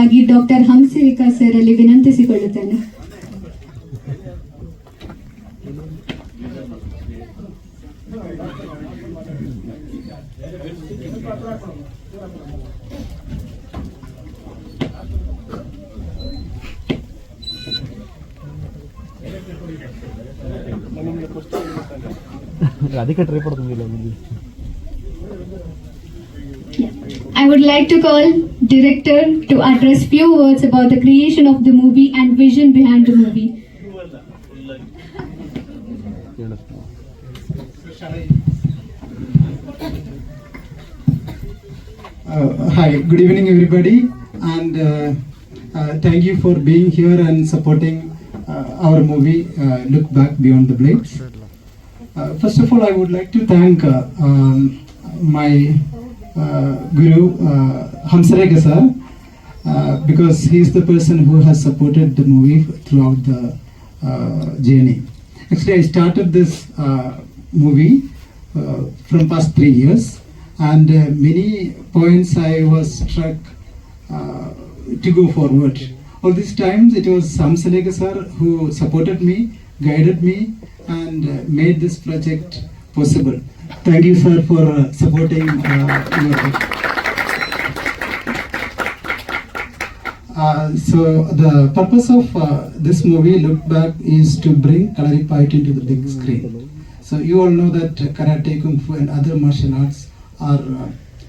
ಆಗಿ doctor ಹಂಸರೇಖಾ sir ಅಲ್ಲಿ ವಿನಂತಿಸಿಕೊಳ್ಳುತ್ತೇನೆ. ಅದಕ್ಕೆ ಟ್ರೈ ಪಡ್ತಂಗಿಲ್ಲ ಇಲ್ಲಿ I would like to call director to address few words about the creation of the movie and vision behind the movie. Uh, hi, good evening everybody and uh, uh, thank you for being here and supporting uh, our movie uh, Look Back Beyond the Blades. Uh, first of all, I would like to thank uh, um, my guru uh, Hamsarega sir uh, because he is the person who has supported the movie throughout the uh, journey. Actually, I started this uh, movie uh, from past three years, and uh, many points I was struck uh, to go forward. All these times, it was Samsalega sir who supported me, guided me, and uh, made this project possible. Thank you, sir, for uh, supporting uh, your. Uh, so the purpose of uh, this movie, Look Back, is to bring Kalaripayat into the big screen. So you all know that karate, kung fu, and other martial arts are uh,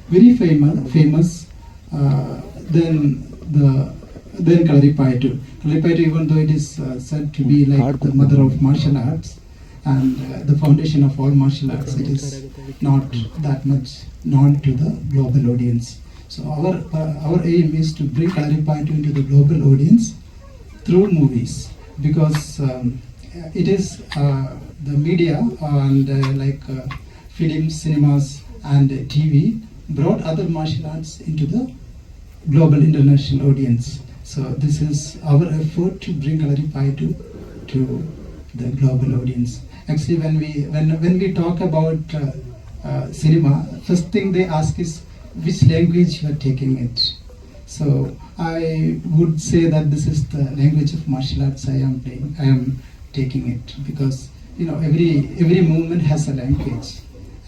very famous. Famous. Uh, then the then Kalaripayattu. Kalaripayattu, even though it is uh, said to be like the mother of martial arts and uh, the foundation of all martial arts, it is not that much known to the global audience. So our uh, our aim is to bring Kalaripayattu into the global audience through movies because um, it is uh, the media and uh, like uh, films, cinemas, and uh, TV brought other martial arts into the global international audience. So this is our effort to bring Kalaripayattu to the global audience. Actually, when we when when we talk about uh, uh, cinema, first thing they ask is which language you are taking it. So I would say that this is the language of martial arts I am playing. I am taking it because you know every every movement has a language,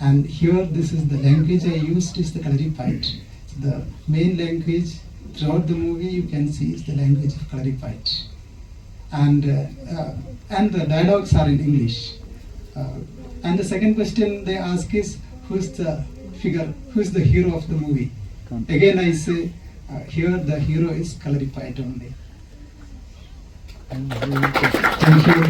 and here this is the language I used is the Kalaripayat. The main language throughout the movie you can see is the language of Kalaripayat, and uh, uh, and the dialogues are in English. Uh, and the second question they ask is who's the figure, who's the hero of the movie? Again, I say uh, here the hero is Kalaripayat only. Thank you.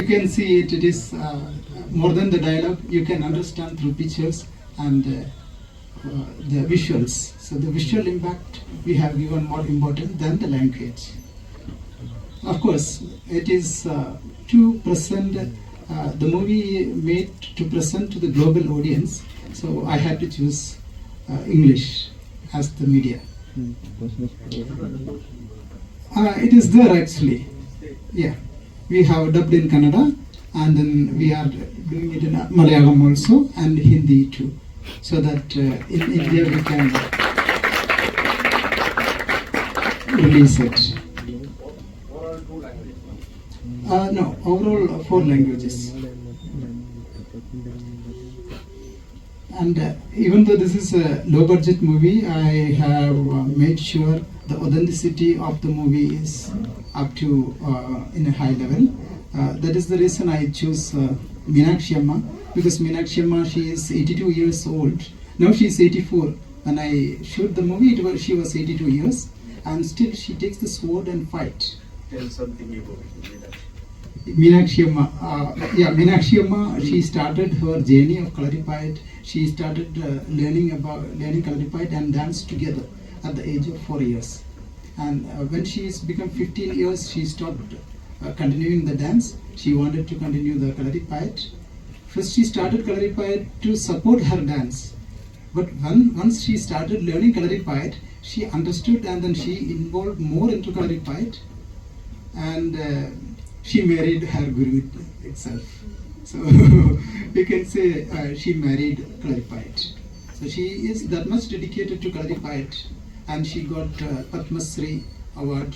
You can see it, it is uh, more than the dialogue, you can understand through pictures and uh, uh, the visuals. So the visual impact we have given more important than the language. Of course, it is uh, to present uh, the movie made to present to the global audience. So I had to choose uh, English as the media. It is there actually. Yeah, we have dubbed in Kannada, and then we are doing it in Malayalam also and Hindi too, so that uh, in India we can release it. Uh, no, overall uh, four languages. And uh, even though this is a low budget movie, I have uh, made sure the authenticity of the movie is up to uh, in a high level. Uh, that is the reason I choose uh, Meenakshi Amma because Meenakshi Amma she is 82 years old. Now she is 84. When I shoot the movie, it was, she was 82 years, and still she takes the sword and fight. Tell something about Meenakshi. Meenakshi Amma, uh, yeah, Meenakshi Amma, she started her journey of Kalaripayat. She started uh, learning about learning Kalaripayat and dance together at the age of four years. And uh, when she is become 15 years, she stopped uh, continuing the dance. She wanted to continue the Kalaripayat. First, she started Kalaripayat to support her dance. But when, once she started learning Kalaripayat, she understood and then she involved more into Kalaripayat and uh, she married her guru itself. So you can say uh, she married Kalaripayat. So she is that much dedicated to Kalaripayat and she got uh, Padma award.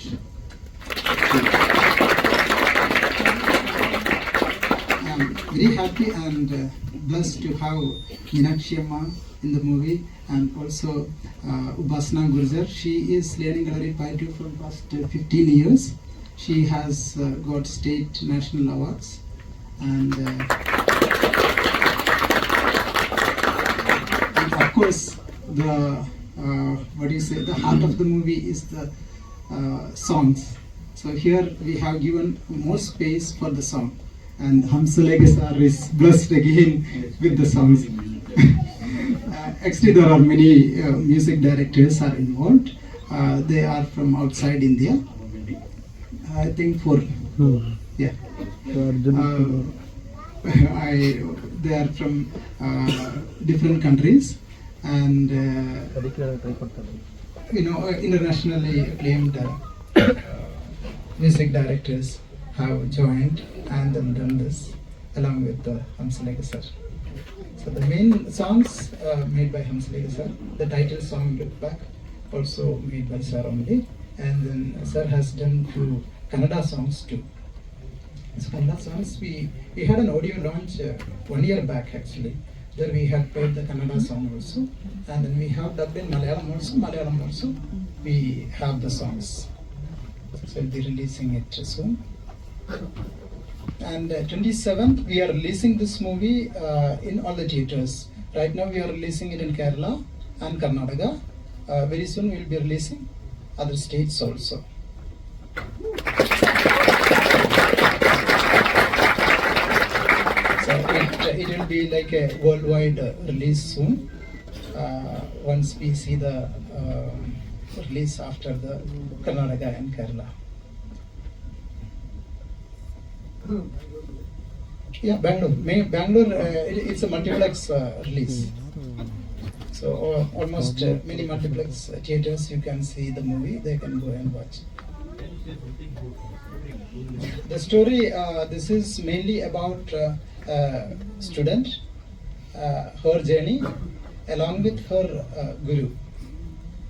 I'm very happy and uh, blessed to have Meenakshi Amma in the movie and also uh, Upasana Gurjar. She is learning Paitu for past uh, 15 years. She has uh, got state national awards and, uh, and of course the uh, what do you say the heart of the movie is the uh, songs. So here we have given more space for the song and Hamsalega sir is blessed again with the songs. Uh, actually, there are many uh, music directors are involved. Uh, they are from outside India. I think four. Hmm. Yeah. Uh, I, they are from uh, different countries and uh, you know uh, internationally acclaimed uh, uh, music directors have joined and then done this along with uh, Hamsaleka sir. So the main songs uh, made by Hamsaleka sir, the title song Look Back also made by sir only and then uh, sir has done two. Kannada songs too. So Kannada songs we, we had an audio launch uh, one year back actually. There we had played the Kannada song also and then we have dubbed in Malayalam also, Malayalam also we have the songs. So we'll be releasing it soon. And uh, 27th, we are releasing this movie uh, in all the theaters. Right now, we are releasing it in Kerala and Karnataka. Uh, very soon, we will be releasing other states also. So it, it will be like a worldwide uh, release soon. Uh, once we see the um release after the Karnataka and Kerala. Yeah, Bangalore. Bangalore, uh, it, it's a multiplex uh, release. So uh, almost uh, many multiplex theaters you can see the movie. They can go and watch. The story. Uh, this is mainly about uh, uh, student, uh, her journey, along with her uh, guru.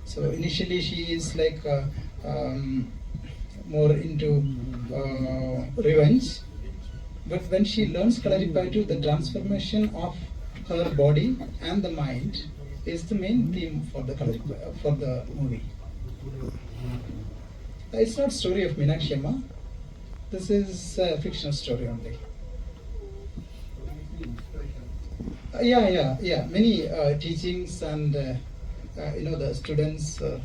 So initially she is like uh, um, more into uh, revenge, but when she learns Kalaripayattu, the transformation of her body and the mind is the main theme for the for the movie. Uh, It's not story of Meenakshi Amma. This is a fictional story only. Uh, yeah, yeah, yeah. Many uh, teachings and uh, uh, you know the students, uh,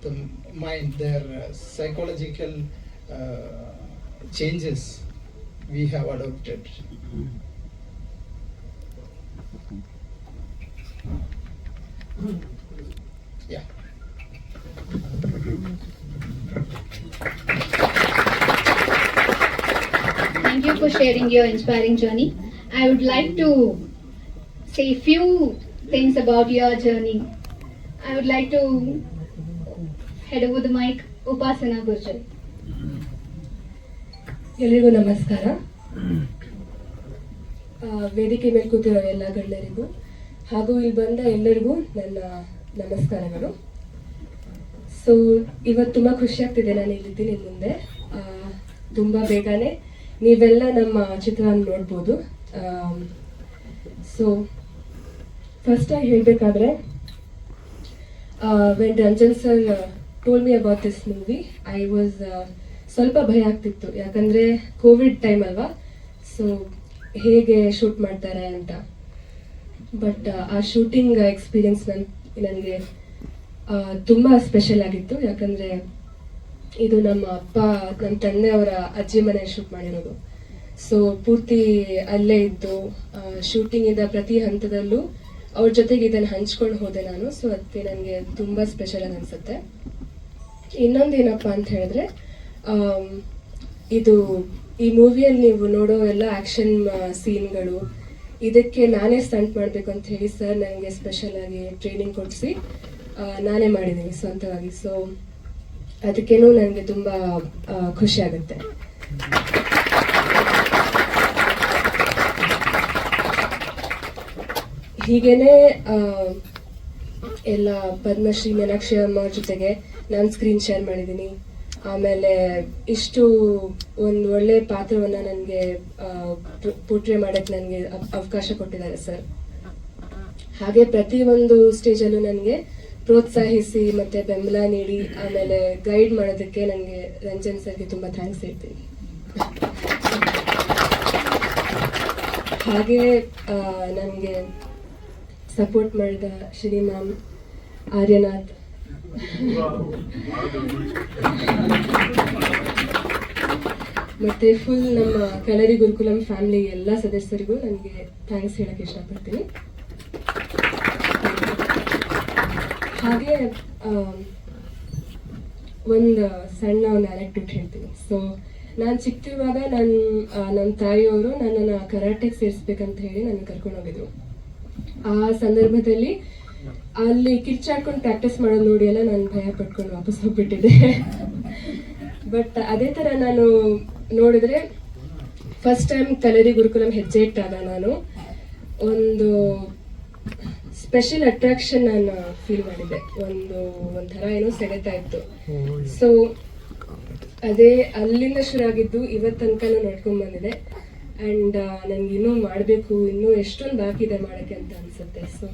the mind, their psychological changes we have adopted. Thank you for sharing your inspiring journey. I would like to say few things about your journey. I would like to head over the mic, Upasana Gurjal. ಎಲ್ರಿಗೂ ನಮಸ್ಕಾರ ವೇದಿಕೆ ಮೇಲೆ ಕೂತಿರೋ ಎಲ್ಲ ಗಣ್ಯರಿಗೂ ಹಾಗೂ ಇಲ್ಲಿ ಬಂದ ಎಲ್ಲರಿಗೂ ನನ್ನ ನಮಸ್ಕಾರಗಳು ಸೊ ಇವತ್ತು ತುಂಬ ಖುಷಿ ಆಗ್ತಿದೆ ನಾನು ಇಲ್ಲಿದ್ದೀನಿ ಮುಂದೆ ತುಂಬ ಬೇಗನೆ ನೀವೆಲ್ಲ ನಮ್ಮ ಚಿತ್ರವನ್ನು ನೋಡ್ಬೋದು. ಸೊ ಫಸ್ಟಾಗಿ ಹೇಳಬೇಕಾದ್ರೆ when Ranjan sir told me about this movie I was ಸ್ವಲ್ಪ ಭಯ ಆಗ್ತಿತ್ತು. ಯಾಕಂದ್ರೆ ಕೋವಿಡ್ ಟೈಮ್ ಅಲ್ವಾ? ಸೊ ಹೇಗೆ ಶೂಟ್ ಮಾಡ್ತಾರೆ ಅಂತ. ಬಟ್ ಆ ಶೂಟಿಂಗ್ ಎಕ್ಸ್ಪೀರಿಯನ್ಸ್ ನನ್, ನನಗೆ ತುಂಬ ಸ್ಪೆಷಲ್ ಆಗಿತ್ತು. ಯಾಕಂದ್ರೆ ಇದು ನಮ್ಮ ಅಪ್ಪ, ನಮ್ಮ ತಂದೆಯವರ ಅಜ್ಜಿ ಮನೆ ಶೂಟ್ ಮಾಡಿರೋದು. ಸೊ ಪೂರ್ತಿ ಅಲ್ಲೇ ಇದ್ದು ಶೂಟಿಂಗ್ ಇಂದ ಪ್ರತಿ ಹಂತದಲ್ಲೂ ಅವ್ರ ಜೊತೆಗೆ ಇದನ್ನು ಹಂಚ್ಕೊಂಡು ಹೋದೆ ನಾನು. ಸೊ ಅದಕ್ಕೆ ನನಗೆ ತುಂಬ ಸ್ಪೆಷಲ್ ಆಗಿ ಅನ್ಸುತ್ತೆ. ಇನ್ನೊಂದು ಏನಪ್ಪ ಅಂತ ಹೇಳಿದ್ರೆ ಇದು ಈ ಮೂವಿಯಲ್ಲಿ ನೀವು ನೋಡೋ ಎಲ್ಲ ಆಕ್ಷನ್ ಸೀನ್ಗಳು ಇದಕ್ಕೆ ನಾನೇ ಸ್ಟಂಟ್ ಮಾಡಬೇಕು ಅಂತ ಹೇಳಿ ಸರ್ ನನಗೆ ಸ್ಪೆಷಲ್ ಆಗಿ ಟ್ರೈನಿಂಗ್ ಕೊಡಿಸಿ ನಾನೇ ಮಾಡಿದ್ದೀನಿ ಸ್ವಂತವಾಗಿ. ಸೊ ಅದಕ್ಕೇನು ನನಗೆ ತುಂಬ ಖುಷಿ ಆಗುತ್ತೆ. ಹೀಗೇನೆ ಎಲ್ಲ ಪದ್ಮಶ್ರೀ ಮೀನಾಕ್ಷಿ ಅಮ್ಮ ಜೊತೆಗೆ ನಾನು ಸ್ಕ್ರೀನ್ ಶೇರ್ ಮಾಡಿದ್ದೀನಿ. ಆಮೇಲೆ ಇಷ್ಟು ಒಂದು ಒಳ್ಳೆ ಪಾತ್ರವನ್ನು ನನಗೆ ಪೋಟ್ರೆ ಮಾಡೋಕ್ಕೆ ನನಗೆ ಅವಕಾಶ ಕೊಟ್ಟಿದ್ದಾರೆ ಸರ್. ಹಾಗೆ ಪ್ರತಿಯೊಂದು ಸ್ಟೇಜಲ್ಲೂ ನನಗೆ ಪ್ರೋತ್ಸಾಹಿಸಿ ಮತ್ತೆ ಬೆಂಬಲ ನೀಡಿ, ಆಮೇಲೆ ಗೈಡ್ ಮಾಡೋದಕ್ಕೆ ನನಗೆ ರಂಜನ್ ಸರ್ಗೆ ತುಂಬ ಥ್ಯಾಂಕ್ಸ್ ಹೇಳ್ತೀನಿ. ಹಾಗೆ ನನಗೆ ಸಪೋರ್ಟ್ ಮಾಡಿದ ಶ್ರೀ ಮ್ಯಾಮ್ ಆರ್ಯನಾಥ್. ಮತ್ತೆ ಫುಲ್ ನಮ್ಮ ಕಲರಿ ಗುರುಕುಲಂ ಫ್ಯಾಮಿಲಿ ಎಲ್ಲ ಸದಸ್ಯರಿಗೂ ನನಗೆ ಥ್ಯಾಂಕ್ಸ್ ಹೇಳಕ್ಕೆ ಇಷ್ಟಪಡ್ತೀನಿ. ಹಾಗೆ ಒಂದು ಸಣ್ಣ ಒಂದು ಅನೆಕ್ಟೋಟ್ ಹೇಳ್ತೀನಿ. ಸೊ ನಾನು ಚಿಕ್ತಿರುವಾಗ ನನ್ನ ನನ್ನ ತಾಯಿಯವರು ನನ್ನನ್ನು ಕರಾಟೆಗೆ ಸೇರಿಸ್ಬೇಕಂತ ಹೇಳಿ ನನ್ನ ಕರ್ಕೊಂಡು ಹೋಗಿದ್ರು. ಆ ಸಂದರ್ಭದಲ್ಲಿ ಅಲ್ಲಿ ಕಿರ್ಚಾಡ್ಕೊಂಡು ಪ್ರಾಕ್ಟೀಸ್ ಮಾಡೋದು ನೋಡಿ ಎಲ್ಲ ನಾನು ಭಯ ಪಟ್ಕೊಂಡು ವಾಪಸ್ ಹೋಗ್ಬಿಟ್ಟಿದ್ದೆ. ಬಟ್ ಅದೇ ಥರ ನಾನು ನೋಡಿದ್ರೆ ಫಸ್ಟ್ ಟೈಮ್ ಕಲರಿ ಗುರುಕುಲಂ ಹೆಜ್ಜೆ ಇಟ್ಟಾಗ ನಾನು ಒಂದು ಸ್ಪೆಷಲ್ ಅಟ್ರಾಕ್ಷನ್ ನಾನು ಫೀಲ್ ಮಾಡಿದೆ ಒಂದು ಒಂಥರ ಏನೋ ಸೆಳೆತಾ ಇತ್ತು. ಸೊ ಅದೇ ಅಲ್ಲಿಂದ ಶುರು ಆಗಿದ್ದು ಇವತ್ತು ತನಕ ನೋಡ್ಕೊಂಡ್ ಬಂದಿದೆ. ಅಂಡ್ ನನ್ಗೆ ಇನ್ನೂ ಮಾಡಬೇಕು ಇನ್ನೂ ಎಷ್ಟೊಂದು ಬಾಕಿ ಇದೆ ಮಾಡೋಕ್ಕೆ ಅಂತ ಅನ್ಸುತ್ತೆ. ಸೊ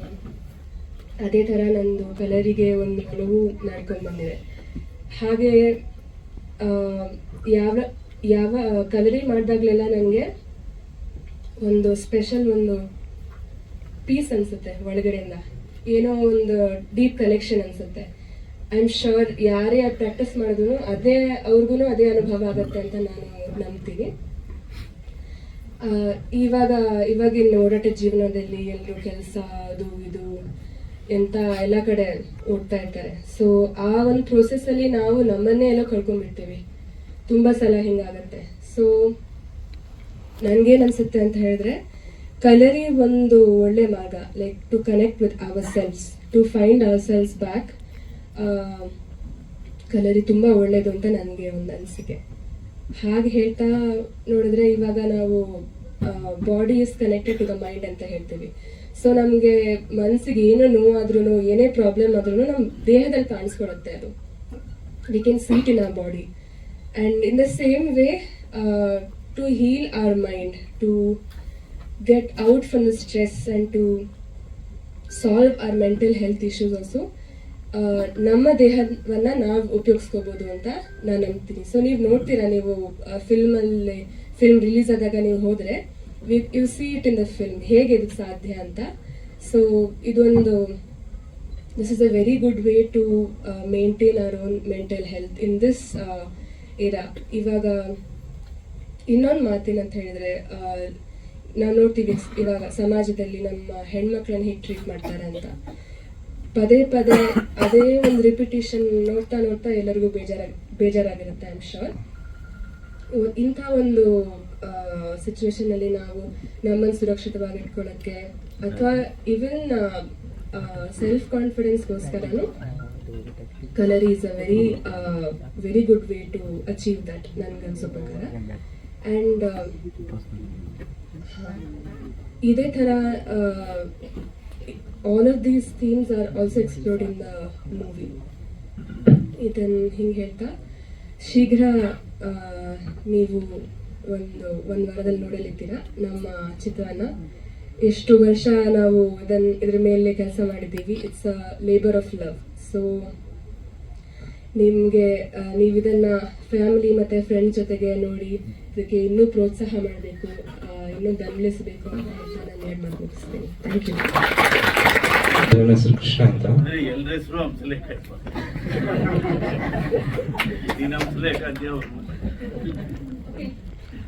ಅದೇ ಥರ ನಂದು ಕಲರಿಗೆ ಒಂದು ಒಲವು ನಡ್ಕೊಂಡ್ ಬಂದಿದೆ. ಹಾಗೆ ಯಾವ ಯಾವ ಕಲರಿ ಮಾಡಿದಾಗಲೆಲ್ಲ ನನಗೆ ಒಂದು ಸ್ಪೆಷಲ್ ಒಂದು ಪೀಸ್ ಅನ್ಸುತ್ತೆ ಒಳಗಡೆಯಿಂದ. ಏನೋ ಒಂದು ಡೀಪ್ ಕನೆಕ್ಷನ್ ಅನ್ಸುತ್ತೆ. ಐ ಆಮ್ ಶೋರ್ ಯಾರೇ ಪ್ರಾಕ್ಟೀಸ್ ಮಾಡಿದ್ರು ಅದೇ ಅವ್ರಿಗೂ ಅದೇ ಅನುಭವ ಆಗುತ್ತೆ ಅಂತ ನಾನು ನಂಬ್ತೀನಿ. ಇವಾಗ, ಇವಾಗಿನ ಓಡಾಟ ಜೀವನದಲ್ಲಿ ಎಲ್ಲರೂ ಕೆಲಸ, ಅದು ಇದು ಎಂತ ಎಲ್ಲ ಕಡೆ ಓಡ್ತಾ ಇರ್ತಾರೆ. ಸೊ ಆ ಒಂದು ಪ್ರೋಸೆಸ್ ಅಲ್ಲಿ ನಾವು ನಮ್ಮನ್ನೇ ಎಲ್ಲ ಕಳ್ಕೊಂಡ್ಬಿಡ್ತೀವಿ ತುಂಬಾ ಸಲ ಹಿಂಗಾಗತ್ತೆ. ಸೊ ನನ್ಗೇನ್ ಅನ್ಸುತ್ತೆ ಅಂತ ಹೇಳಿದ್ರೆ ಕಲರಿ ಒಂದು ಒಳ್ಳೆ ಮಾರ್ಗ like to connect with our selves to find our selves back kalari ತುಂಬಾ ಒಳ್ಳೇದು ಅಂತ ನನಗೆ ಒಂದು ಅನಿಸಿಕೆ. ಹಾಗೆ ಹೇಳ್ತಾ ನೋಡಿದ್ರೆ ಇವಾಗ ನಾವು body is connected to the mind ಅಂತ ಹೇಳ್ತೀವಿ. ಸೊ ನಮಗೆ ಮನಸ್ಸಿಗೆ ಏನೋ ನೋವಾದ್ರೂ ಏನೇ ಪ್ರಾಬ್ಲಮ್ ಆದ್ರೂ ನಮ್ಮ ದೇಹದಲ್ಲಿ ಕಾಣಿಸ್ಕೊಳುತ್ತೆ ಅದು. We can sweat in our body and in the same way to heal our mind to get out from the stress and to solve our mental health issues also ಆ, ನಮ್ಮ ದೇಹವನ್ನ ನಾವು ಉಪಯೋಗಿಸ್ಕೋಬಹುದು ಅಂತ ನಾನು ನಂಬ್ತೀನಿ ಸೊ ನೀವು ನೋಡ್ತೀರಾ ನೀವು ಫಿಲ್ಮಲ್ಲಿ ಫಿಲ್ಮ್ ರಿಲೀಸ್ ಆದಾಗ ನೀವು ಹೋದ್ರೆ you see it in the film ಹೇಗೆ ಇದಕ್ಕೆ ಸಾಧ್ಯ ಅಂತ ಸೊ ಇದೊಂದು a very good way to uh, maintain our own mental health in this uh, era ಇವಾಗ ಇನ್ನೊಂದು ಮಾತೇನಂತ ಹೇಳಿದ್ರೆ ನಾವು ನೋಡ್ತೀವಿ ಇವಾಗ ಸಮಾಜದಲ್ಲಿ ನಮ್ಮ ಹೆಣ್ಮಕ್ಳನ್ನ ಹೇಗೆ ಟ್ರೀಟ್ ಮಾಡ್ತಾರೆ ಅಂತ. ಪದೇ ಪದೇ ಅದೇ ಒಂದು ರಿಪಿಟೇಷನ್ ನೋಡ್ತಾ ನೋಡ್ತಾ ಎಲ್ಲರಿಗೂ ಬೇಜಾರಾಗಿ ಬೇಜಾರಾಗಿರುತ್ತೆ ಆಮ್ ಶೋರ್ ಇಂಥ ಒಂದು ಸಿಚುವೇಶನ್ ಅಲ್ಲಿ ನಾವು ನಮ್ಮನ್ನು ಸುರಕ್ಷಿತವಾಗಿ ಇಟ್ಕೊಳ್ಳೋಕ್ಕೆ ಅಥವಾ even self ಕಾನ್ಫಿಡೆನ್ಸ್ಗೋಸ್ಕರನು colour is a very very good way to achieve that ನನ್ಗನ್ಸೋ ಪ್ರಕಾರ. ಆ್ಯಂಡ್ ಇದೇ ಥರ all of these themes are also explored in the movie ಇದನ್ನು ಹಿಂಗೆ ಹೇಳ್ತಾ, ಶೀಘ್ರ ನೀವು ಒಂದು ಒಂದು ವಾರದಲ್ಲಿ ನೋಡಲಿದ್ದೀರಾ ನಮ್ಮ ಚಿತ್ರನ. ಎಷ್ಟು ವರ್ಷ ನಾವು ಇದನ್, ಇದ್ರ ಮೇಲೆ ಕೆಲಸ ಮಾಡಿದ್ದೀವಿ. It's a labour of love so ನಿಮಗೆ ನೀವು ಇದನ್ನ ಫ್ಯಾಮಿಲಿ ಮತ್ತೆ ಫ್ರೆಂಡ್ಸ್ ಜೊತೆಗೆ ನೋಡಿ, ಇದಕ್ಕೆ ಇನ್ನೂ ಪ್ರೋತ್ಸಾಹ ಮಾಡಬೇಕು. ಇನ್ನೂ ಬೆಂಬಲಿಸಬೇಕು ಅಂತ ಹೇಳ್ತಾ ನಾನು ಎರಡು ಮಾತು ಥ್ಯಾಂಕ್ ಯು ನನ್ನ ಹೆಸರು ಕೃಷ್ಣ ಅಂತ. ಎಲ್ಲರ ಹೆಸರು ಹಂಸಲೇಖ ನೀನು ಹಂಸಲೇಖ ದೇವರು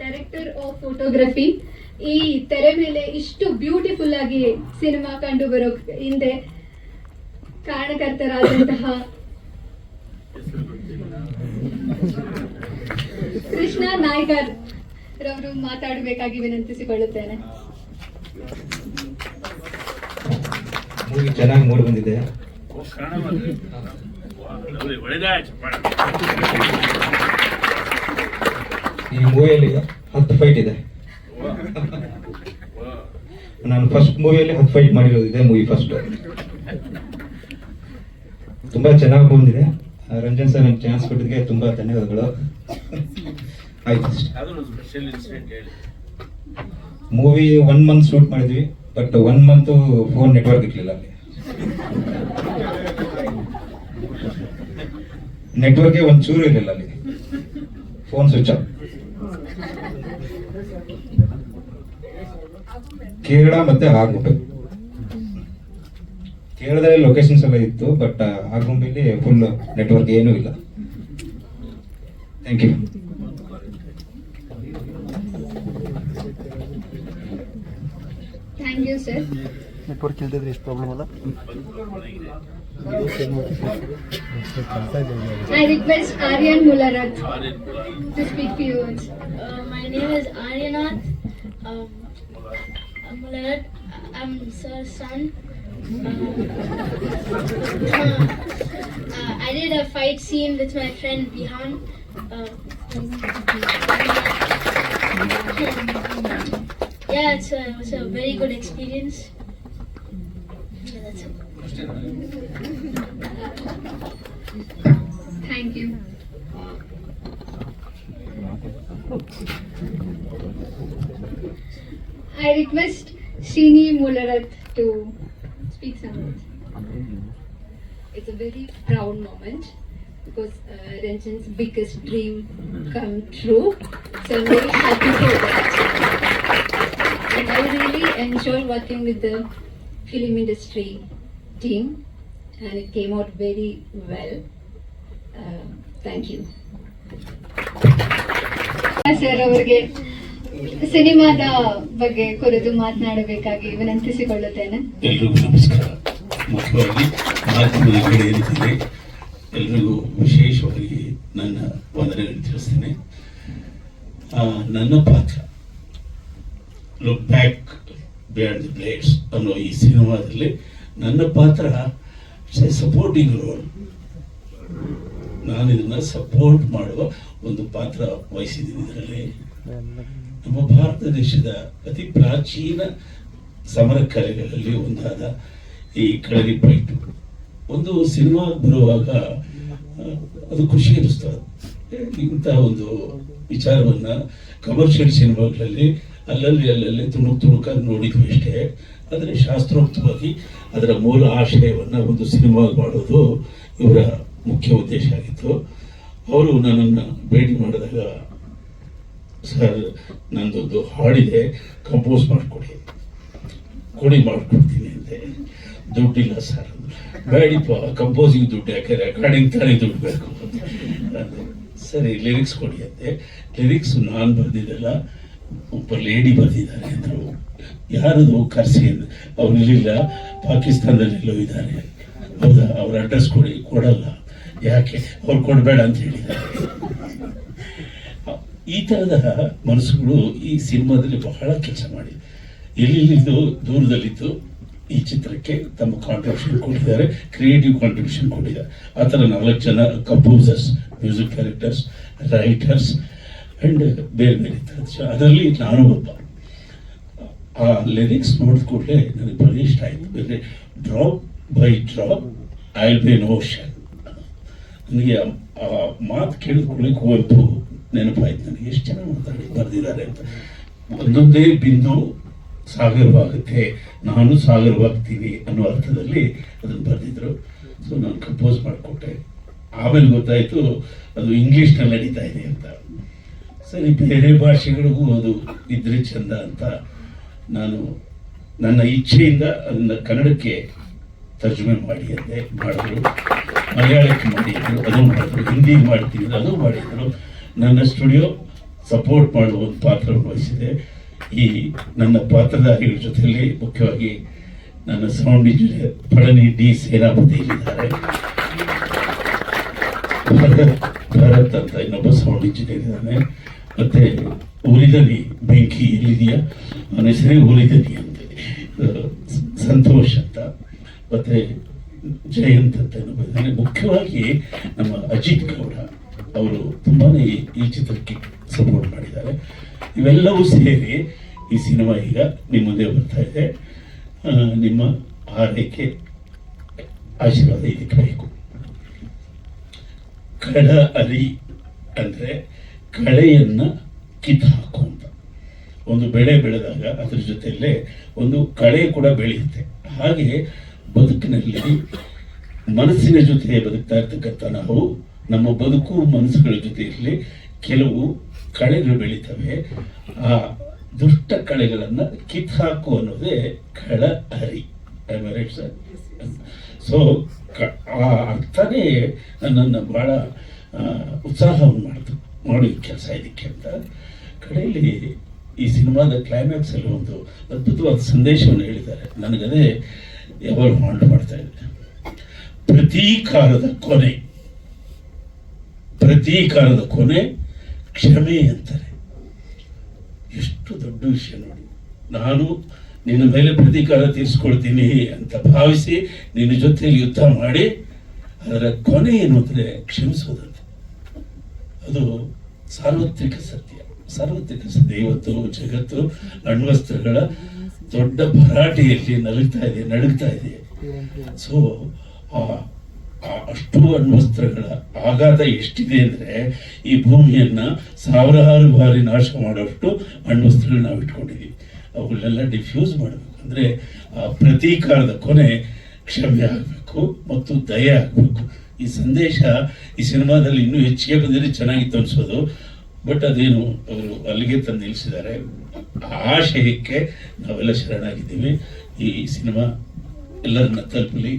ಡೈರೆಕ್ಟರ್ ಆಫ್ ಫೋಟೋಗ್ರಫಿ ಈ ತೆರೆ ಮೇಲೆ ಇಷ್ಟು ಬ್ಯೂಟಿಫುಲ್ ಆಗಿ ಸಿನಿಮಾ ಕಂಡು ಬರೋ ಹಿಂದೆ ಕಾರಣಕರ್ತರಾದಂತಹ ಕೃಷ್ಣ ನಾಯ್ಕರ್. ರವರು ಮಾತಾಡಬೇಕಾಗಿ ವಿನಂತಿಸಿಕೊಳ್ಳುತ್ತೇನೆ. ಚೆನ್ನಾಗಿ ಮೂಡಿ ಬಂದಿದೆ. ಈ ಮೂವಿಯಲ್ಲಿ ಹತ್ತು ಫೈಟ್ ಇದೆ. ನಾನು ಫಸ್ಟ್ ಮೂವಿಯಲ್ಲಿ ಹತ್ತು ಫೈಟ್ ಮಾಡಿರೋದು ಇದೆ ಮೂವಿ ಫಸ್ಟ್ ತುಂಬಾ ಚೆನ್ನಾಗಿ ಬಂದಿದೆ. ರಂಜನ್ ಸರ್ ನಮ್ಗೆ ಚಾನ್ಸ್ ಕೊಟ್ಟಿದ್ದಕ್ಕೆ ತುಂಬಾ ಧನ್ಯವಾದಗಳು. ಮೂವಿ ಒನ್ ಮಂತ್ ಶೂಟ್ ಮಾಡಿದ್ವಿ but one month phone network ಇರ್ಲಿಲ್ಲ ಅಲ್ಲಿ. ನೆಟ್ವರ್ಕ್ ಒಂದ್ ಚೂರು ಇರಲಿಲ್ಲ ಅಲ್ಲಿ. ಫೋನ್ ಸ್ವಿಚ್ ಆಫ್ ಕೇರಳ ಮತ್ತೆ ಆಗುಂಬೆ ಕೇರಳದಲ್ಲಿ ಲೊಕೇಶನ್ಸ್ ಎಲ್ಲ ಇತ್ತು ಬಟ್ ಆಗುಂಬೆಲಿ ಫುಲ್ ನೆಟ್ವರ್ಕ್ ಏನೂ ಇಲ್ಲ. Thank you I request Aryan Mularat to speak few words. Uh, my name is Aryanath um, I'm sir's son. Uh, uh, I did a fight scene with my friend Bihan. Uh, yeah, it's a, a very good experience. Yeah, that's it. Thank you. I request Shini Mularath to speak some words. It's a very proud moment because uh, biggest dream come true. So I'm very happy for that. And I really enjoyed working with the film industry team and it came out very well. Uh, thank you. Sir ಅವರಿಗೆ ಸಿನಿಮಾದ ಬಗ್ಗೆ ಕುರಿತು ಮಾತನಾಡಬೇಕಾಗಿ ವಿನಂತಿಸಿಕೊಳ್ಳುತ್ತೇನೆ ಎಲ್ರಿಗೂ ನಮಸ್ಕಾರ ಮುಖ್ಯವಾಗಿ ಮಾಧ್ಯಮದ ಏನಿದೆ ಎಲ್ರಿಗೂ ವಿಶೇಷವಾಗಿ ನನ್ನ ವಂದನೆಗಳು ತಿಳಿಸ್ತೇನೆ ನನ್ನ ಪಾತ್ರ look back beyond the blades ಅನ್ನೋ ಈ ಸಿನಿಮಾದಲ್ಲಿ ನನ್ನ ಪಾತ್ರ ಸಪೋರ್ಟಿಂಗ್ ರೋಲ್ ನಾನು ಇದನ್ನ ಸಪೋರ್ಟ್ ಮಾಡುವ ಒಂದು ಪಾತ್ರ ವಹಿಸಿದ್ದೀನಿ ಇದರಲ್ಲಿ. ನಮ್ಮ ಭಾರತ ದೇಶದ ಅತಿ ಪ್ರಾಚೀನ ಸಮರ ಕಲೆಗಳಲ್ಲಿ ಒಂದಾದ ಈ ಕಳರಿ ಪೈಟು ಒಂದು ಸಿನಿಮಾ ಬರುವಾಗ ಅದು ಖುಷಿ ಅನಿಸ್ತದೆ. ಇಂಥ ಒಂದು ವಿಚಾರವನ್ನ ಕಮರ್ಷಿಯಲ್ ಸಿನಿಮಾಗಳಲ್ಲಿ ಅಲ್ಲಲ್ಲಿ ಅಲ್ಲಲ್ಲಿ ತುಣುಕ್ ತುಣುಕಾಗಿ ನೋಡಿದ್ವಿ ಅಷ್ಟೇ. ಆದರೆ ಶಾಸ್ತ್ರೋಕ್ತವಾಗಿ ಅದರ ಮೂಲ ಆಶಯವನ್ನ ಒಂದು ಸಿನಿಮಾ ಮಾಡೋದು ಇವರ ಮುಖ್ಯ ಉದ್ದೇಶ ಆಗಿತ್ತು. ಅವರು ನನ್ನನ್ನು ಭೇಟಿ ಮಾಡಿದಾಗ ಸರ್, ನಂದೊಂದು ಹಾಡಿದೆ ಕಂಪೋಸ್ ಮಾಡಿಕೊಡಿ. ಕೊಡಿ ಮಾಡಿಕೊಡ್ತೀನಿ ಅಂದೆ ದುಡ್ಡಿಲ್ಲ ಸರ್. ಬೇಡಿಪ್ಪ ಕಂಪೋಸಿಂಗ್ ದುಡ್ಡು ಯಾಕೆ ರೆಕಾರ್ಡಿಂಗ್ ತಾನೇ ದುಡ್ಡು ಬೇಕು. ಸರಿ ಲಿರಿಕ್ಸ್ ಕೊಡಿ ಅಂತೆ. ಲಿರಿಕ್ಸ್ ನಾನು ಬರ್ದಿದ್ದಲ್ಲ. ಒಬ್ಬ ಲೇಡಿ ಬರೆದಿದ್ದಾರೆ ಅಂದರು. ಯಾರದು ಕರ್ಸಿ ಅವ್ರು ಇಲ್ಲಿಲ್ಲ ಪಾಕಿಸ್ತಾನದಲ್ಲಿ ಎಲ್ಲೋ ಇದ್ದಾರೆ. ಹೌದಾ? ಅವ್ರ ಅಡ್ರೆಸ್ ಕೊಡಿ, ಕೊಡಲ್ಲ. ಯಾಕೆ? ಅವ್ರು ಕೊಡಬೇಡ ಅಂತ ಹೇಳಿದ್ದಾರೆ. ಈ ತರದ ಮನಸ್ಸುಗಳು ಈ ಸಿನಿಮಾದಲ್ಲಿ ಬಹಳ ಕೆಲಸ ಮಾಡಿ ಎಲ್ಲೆಲ್ಲಿದ್ದು ದೂರದಲ್ಲಿದ್ದು ಈ ಚಿತ್ರಕ್ಕೆ ತಮ್ಮ ಕಾಂಟ್ರಿಬ್ಯೂಷನ್ ಕೊಟ್ಟಿದ್ದಾರೆ ಕ್ರಿಯೇಟಿವ್ ಕಾಂಟ್ರಿಬ್ಯೂಷನ್ ಕೊಟ್ಟಿದ್ದಾರೆ. ಆ ಥರ ನಾಲ್ಕು ಜನ composers music directors writers and ಬೇರೆ ಬೇರೆ ಅದರಲ್ಲಿ ನಾನು ಒಬ್ಬ, ಆ ಲಿರಿಕ್ಸ್ ನೋಡಿದ ಕೂಡಲೇ ನನಗೆ ಬಹಳ ಇಷ್ಟ ಆಯಿತು. ಬೇರೆ drop by drop I be an ocean ನನಗೆ ಆ- ಮಾತು ಕೇಳಿದ ಕೂಡಲೇ ಕುವೆಂಪು ನೆನಪಾಯ್ತು ನನಗೆ. ಎಷ್ಟು ಚೆನ್ನಾಗಿ ಮಾತಾಡಿ ಬರೆದಿದ್ದಾರೆ ಅಂತ. ಒಂದೊಂದೇ ಬಿಂದು ಸಾಗರವಾಗುತ್ತೆ, ನಾನು ಸಾಗರವಾಗ್ತೀನಿ ಅನ್ನೋ ಅರ್ಥದಲ್ಲಿ ಅದನ್ನು ಬರೆದಿದ್ರು. ಸೊ ನಾನು ಕಂಪೋಸ್ ಮಾಡಿಕೊಟ್ಟೆ. ಆಮೇಲೆ ಗೊತ್ತಾಯ್ತು, ಅದು ಇಂಗ್ಲೀಷ್ನಲ್ಲಿ ನಡೀತಾ ಇದೆ ಅಂತ. ಸರಿ, ಬೇರೆ ಭಾಷೆಗಳಿಗೂ ಅದು ಇದ್ರೆ ಚಂದ ಅಂತ ನಾನು ನನ್ನ ಇಚ್ಛೆಯಿಂದ ಅದನ್ನ ಕನ್ನಡಕ್ಕೆ ತರ್ಜುಮೆ ಮಾಡಿ ಅಂದೆ, ಮಾಡಿದ್ರು. ಮಲಯಾಳಕ್ಕೆ ಮಾಡಿದ್ರು, ಅದು ಮಾಡಿದ್ರು. ಹಿಂದಿಗೆ ಅಂದ್ರೆ ಅದು ಮಾಡಿದ್ರು. ನನ್ನ ಸ್ಟುಡಿಯೋ ಸಪೋರ್ಟ್ ಮಾಡುವ ಒಂದು ಪಾತ್ರ ವಹಿಸಿದೆ. ಈ ನನ್ನ ಪಾತ್ರಧಾರಿಗಳ ಜೊತೆಯಲ್ಲಿ ಮುಖ್ಯವಾಗಿ ನನ್ನ sound engineer Palani D Senapathi ಇದ್ದಾರೆ ಭರತ್ ಭರತ್ ಅಂತ ಇನ್ನೊಬ್ಬ ಸೌಂಡ್ ಇಂಜಿನಿಯರ್ ಇದ್ದಾನೆ. ಮತ್ತೆ ಉರಿದನಿ ಬೆಂಕಿ ಎಲ್ಲಿದೆಯಾ ಅವನ ಹೆಸರೇ ಉರಿದನಿ ಅಂತ ಸಂತೋಷ ಅಂತ. ಮತ್ತೆ ಜಯಂತ್ ಅಂತ ಮುಖ್ಯವಾಗಿ ನಮ್ಮ ಅಜಿತ್ ಗೌಡ ಅವರು ತುಂಬಾನೇ ಈ- ಈ ಚಿತ್ರಕ್ಕೆ ಸಪೋರ್ಟ್ ಮಾಡಿದ್ದಾರೆ. ಇವೆಲ್ಲವೂ ಸೇರಿ ಈ ಸಿನಿಮಾ ಈಗ ನಿಮ್ಮ ಮುಂದೆ ಬರ್ತಾ ಇದೆ. ನಿಮ್ಮ ಹಾರೈಕೆ, ಆಶೀರ್ವಾದ ಇದಕ್ಕೆ ಬೇಕು. ಕಡ ಅಲಿ ಅಂದರೆ ಕಳೆಯನ್ನು ಕಿತ್ತಾಕು ಅಂತ ಒಂದು ಬೆಳೆ ಬೆಳೆದಾಗ ಅದ್ರ ಜೊತೆಯಲ್ಲೇ ಒಂದು ಕಳೆ ಕೂಡ ಬೆಳೆಯುತ್ತೆ. ಹಾಗೆ ಬದುಕಿನಲ್ಲಿ ಮನಸ್ಸಿನ ಜೊತೆ ಬದುಕ್ತಾ ಇರ್ತಕ್ಕಂಥ ನಾವು ನಮ್ಮ ಬದುಕು ಮನಸ್ಸುಗಳ ಜೊತೆಯಲ್ಲಿ ಕೆಲವು ಕಳೆಗಳು ಬೆಳೀತವೆ. ಆ ದುಷ್ಟ ಕಳೆಗಳನ್ನು ಕಿತ್ತಾಕು ಅನ್ನೋದೇ ಕಳ ಹರಿ. ರೈಟ್ ಸರ್ ಸೊ ಆ ಅರ್ಥನೇ ನನ್ನನ್ನು ಆ, ಉತ್ಸಾಹವನ್ನು ಮಾಡ್ತು. ಮಾಡಿ ಕೆಲಸ ಇದಕ್ಕೆ ಅಂತ ಕಡೆಯಲ್ಲಿ ಈ ಸಿನಿಮಾದ ಕ್ಲೈಮ್ಯಾಕ್ಸ್ ಅಲ್ಲಿ ಒಂದು ಅದ್ಭುತವಾದ ಸಂದೇಶವನ್ನು ಹೇಳಿದ್ದಾರೆ. ನನಗದೇ ಯಾವಾಗ ಹಾಂಡ್ ಮಾಡ್ತಾ ಇದೆ ಪ್ರತೀಕಾರದ ಕೊನೆ. ಪ್ರತೀಕಾರದ ಕೊನೆ ಕ್ಷಮೆ ಅಂತಾರೆ. ಎಷ್ಟು ದೊಡ್ಡ ವಿಷಯ ನೋಡಿ. ನಾನು ನಿನ್ನ ಮೇಲೆ ಪ್ರತೀಕಾರ ತೀರಿಸ್ಕೊಳ್ತೀನಿ ಅಂತ ಭಾವಿಸಿ ನಿನ್ನ ಜೊತೆಯಲ್ಲಿ ಯುದ್ಧ ಮಾಡಿ ಅದರ ಕೊನೆ ಏನು ಅಂದರೆ ಕ್ಷಮಿಸೋದಂತೆ ಅದು ಸಾರ್ವತ್ರಿಕ ಸತ್ಯ. ಸಾರ್ವತ್ರಿಕ ಸತ್ಯ. ಇವತ್ತು ಜಗತ್ತು ಅಣ್ವಸ್ತ್ರಗಳ ದೊಡ್ಡ ಭರಾಟೆಯಲ್ಲಿ ನಲುಗ್ತಾ ಇದೆ, ನಡುಗ್ತಾ ಇದೆ. ಸೊ ಆ ಅಷ್ಟು ಅಣ್ವಸ್ತ್ರಗಳ ಆಘಾತ ಎಷ್ಟಿದೆ ಅಂದ್ರೆ ಈ ಭೂಮಿಯನ್ನ ಸಾವಿರಾರು ಬಾರಿ ನಾಶ ಮಾಡೋಷ್ಟು ಅಣ್ವಸ್ತ್ರಗಳು ನಾವು ಇಟ್ಕೊಂಡಿದ್ವಿ. ಅವುಗಳನ್ನೆಲ್ಲ ಡಿಫ್ಯೂಸ್ ಮಾಡಬೇಕು. ಅಂದ್ರೆ, ಆ ಪ್ರತೀಕಾರದ ಕೊನೆ ಕ್ಷಮೆ ಆಗಬೇಕು ಮತ್ತು ದಯೆ ಆಗಬೇಕು. ಈ ಸಂದೇಶ ಈ ಸಿನಿಮಾದಲ್ಲಿ ಇನ್ನೂ ಹೆಚ್ಚಿಗೆ ಬಂದರೆ ಚೆನ್ನಾಗಿತ್ತು ಅನಿಸೋದು. ಬಟ್ ಅದೇನು ಅವರು ಅಲ್ಲಿಗೆ ತಂದು ನಿಲ್ಲಿಸಿದ್ದಾರೆ. ಆಶಯಕ್ಕೆ ನಾವೆಲ್ಲ ಶರಣಾಗಿದ್ದೀವಿ. ಈ ಸಿನಿಮಾ ಎಲ್ಲರನ್ನ ತಲುಪಲಿ.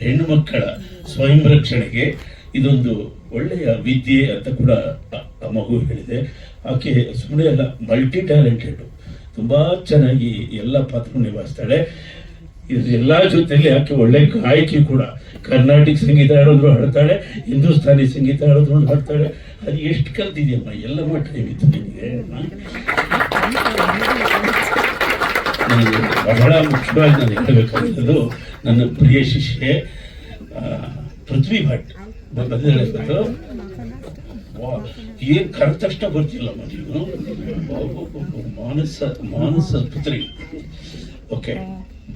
ಹೆಣ್ಣು ಮಕ್ಕಳ ಸ್ವಯಂ ರಕ್ಷಣೆಗೆ ಇದೊಂದು ಒಳ್ಳೆಯ ವಿದ್ಯೆ ಅಂತ ಕೂಡ ಆ- ಮಗು ಹೇಳಿದೆ. ಆಕೆ ಸುಮ್ಮನೆ ಅಲ್ಲ ಮಲ್ಟಿ ಟ್ಯಾಲೆಂಟೆಡ್ ತುಂಬಾ ಚೆನ್ನಾಗಿ ಎಲ್ಲ ಪಾತ್ರ ನಿಭಾಯಿಸ್ತಾಳೆ. ಇದ್ರ ಜೊತೆಯಲ್ಲಿ ಆಕೆ ಒಳ್ಳೆ ಗಾಯಕಿ ಕೂಡ. ಕರ್ನಾಟಕ ಸಂಗೀತ ಹಾಡೋದ್ರು ಹಾಡ್ತಾಳೆ ಹಿಂದೂಸ್ತಾನಿ ಸಂಗೀತ ಹಾಡೋದ್ರು ಹಾಡ್ತಾಳೆ. ಅದು ಎಷ್ಟು ಕಲ್ತಿದ್ಯಮ್ಮ? ಎಲ್ಲ ಟೈಮ್ ಇತ್ತು ನಿಮಗೆ ಬಹಳ ಮುಖ್ಯವಾಗಿ ನಾನು ಹೇಳಬೇಕಾಗಿರೋದು ನನ್ನ ಪ್ರಿಯ ಶಿಷ್ಯೆ ಪೃಥ್ವಿ ಭಟ್. ಬಂದಿರೋದು ಏನ್ ಕರೆದ ತಕ್ಷಣ ವಾ, ವಾ, ಮಾನಸ ಮಾನಸ ಪುತ್ರಿ. ಓಕೆ.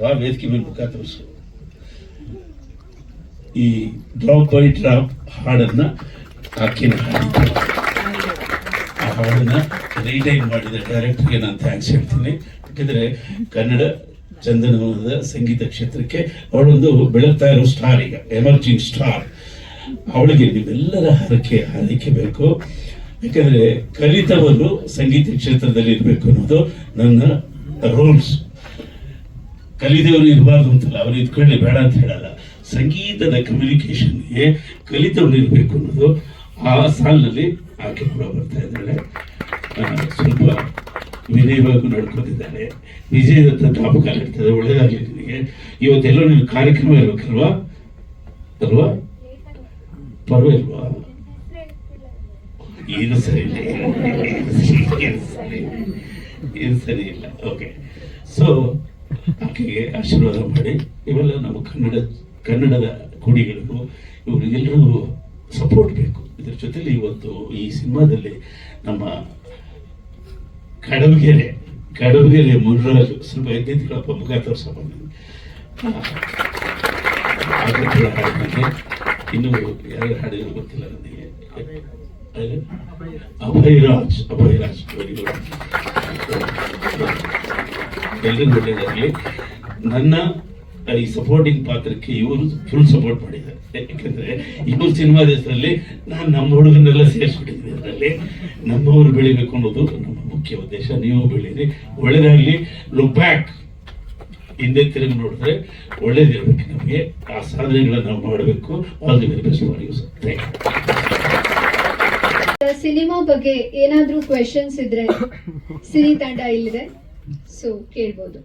ಬಾ ವೇದಿಕೆ ಮೇಲೆ ಮುಖ ತೋರಿಸು ಈ ಡ್ರಾಪ್ ಬೈ ಡ್ರಾಪ್ ಹಾಡನ್ನ ಹಾಕಿ ಹಾಡಿದ್ದು ಆ ಹಾಡನ್ನ ರೀಟೈನ್ ಮಾಡಿದ ಡೈರೆಕ್ಟರ್ಗೆ ನಾನು ಥ್ಯಾಂಕ್ಸ್ ಹೇಳ್ತೀನಿ ಯಾಕಂದ್ರೆ ಕನ್ನಡ ಚಂದನವನದ ಸಂಗೀತ ಕ್ಷೇತ್ರಕ್ಕೆ ಅವಳೊಂದು ಬೆಳಗ್ತಾ ಇರೋ ಸ್ಟಾರ್ ಈಗ ಎಮರ್ಜಿಂಗ್ ಸ್ಟಾರ್ ಅವಳಿಗೆ ನಿಮ್ಮೆಲ್ಲರ ಹರಕೆ ಹರಕೆ ಬೇಕು ಯಾಕಂದ್ರೆ ಕಲಿತವರು ಸಂಗೀತ ಕ್ಷೇತ್ರದಲ್ಲಿ ಇರಬೇಕು ಅನ್ನೋದು ನನ್ನ ರೂಲ್ಸ್ ಕಲಿದವರು ಇರಬಾರ್ದು ಅಂತಲ್ಲ, ಅವ್ರು ಇದ್ಕೊಳ್ಳಿ, ಬೇಡ ಅಂತ ಹೇಳಲ್ಲ. ಸಂಗೀತದ ಕಮ್ಯುನಿಕೇಶನ್ಗೆ ಕಲಿತವ್ರು ಇರಬೇಕು ಅನ್ನೋದು ಆ ಸಾಲಿನಲ್ಲಿ ಆಕೆ ಕೂಡ ಬರ್ತಾ ಇದ್ದಾಳೆ. ಸ್ವಲ್ಪ ವಿನಯವಾಗಿ ನಡ್ಕೊತಿದ್ದಾಳೆ. ವಿಜಯದತ್ತ ಜ್ಞಾಪಕ ಇರ್ತದೆ, ಒಳ್ಳೇದಾಗಲಿ ನಿನಗೆ. ಇವತ್ತೆಲ್ಲೋ ನಿನ್ನ ಕಾರ್ಯಕ್ರಮ ಇರಬೇಕಲ್ವಾ? ಅಲ್ವಾ? ಪರವಾಗಿಲ್ವಾ ಏನು ಸರಿ ಇಲ್ಲ. ಏನು ಸರಿ ಇಲ್ಲ. ಓಕೆ ಸೊ ಆಕೆಗೆ ಆಶೀರ್ವಾದ ಮಾಡಿ, ಇವೆಲ್ಲ ನಮ್ಮ ಕನ್ನಡ, ಕನ್ನಡದ ಕುಡಿಗಳಿಗೂ ಇವರಿಗೆಲ್ಲರಿಗೂ ಸಪೋರ್ಟ್ ಬೇಕು. ಇದ್ರ ಜೊತೆಲಿ ಇವತ್ತು ಈ ಸಿನಿಮಾದಲ್ಲಿ ನಮ್ಮ ಕಡಬಗೆರೆ ಕಡಬಗೆರೆ ಮುರುರಾಜು ಸ್ವಲ್ಪ ಎದ್ದೆತ್ಗಳಪ್ಪ ಮುಖ ತೋರಿಸ ಬಂದಿದ್ದೀನಿ ಹಾಡಿದಂತೆ ಇನ್ನೂ ಯಾರು ಹಾಡಿದ್ರು ಗೊತ್ತಿಲ್ಲ ನನಗೆ. ಅಭಯ್ ಅಭಯರಾಜ್ ಅಭಯರಾಜ್ ವೆರಿ ಗುಡ್ ಎಲ್ರಿಗೂ ಒಳ್ಳೇದಾಗಲಿ ನನ್ನ ಈ ಸಪೋರ್ಟಿಂಗ್ ಪಾತ್ರಕ್ಕೆ ಇವರು ಫುಲ್ ಸಪೋರ್ಟ್ ಮಾಡಿದ್ದಾರೆ. ಯಾಕೆಂದ್ರೆ ಇಬ್ಬರು ಸಿನಿಮಾ ದೇಶದಲ್ಲಿ ನಾನು ನಮ್ಮ ಹುಡುಗನ್ನೆಲ್ಲ ಸೇರಿಸ್ಬಿಟ್ಟಿದ್ದೀನಿ ಅದರಲ್ಲಿ. ನಮ್ಮವರು ಬೆಳಿಬೇಕು ಅನ್ನೋದು ನಮ್ಮ ಮುಖ್ಯ ಉದ್ದೇಶ. ನೀವು ಬೆಳೀರಿ. ಒಳ್ಳೇದಾಗಲಿ. ಲುಕ್ ಬ್ಯಾಕ್ ಹಿಂದೆ ತಿರುಗಿ ನೋಡಿದ್ರೆ ಒಳ್ಳೇದಿರಬೇಕು ನಮಗೆ. ಆ ಸಾಧನೆಗಳನ್ನ ನಾವು ಮಾಡಬೇಕು. All the very best for cinema ಬಗ್ಗೆ ಏನಾದ್ರೂ ಕ್ವೆಶನ್ಸ್ ಇದ್ರೆ ಸಿನಿ ತಂಡ ಇಲ್ಲಿದೆ. ಸೊ ಕೇಳ್ಬೋದು.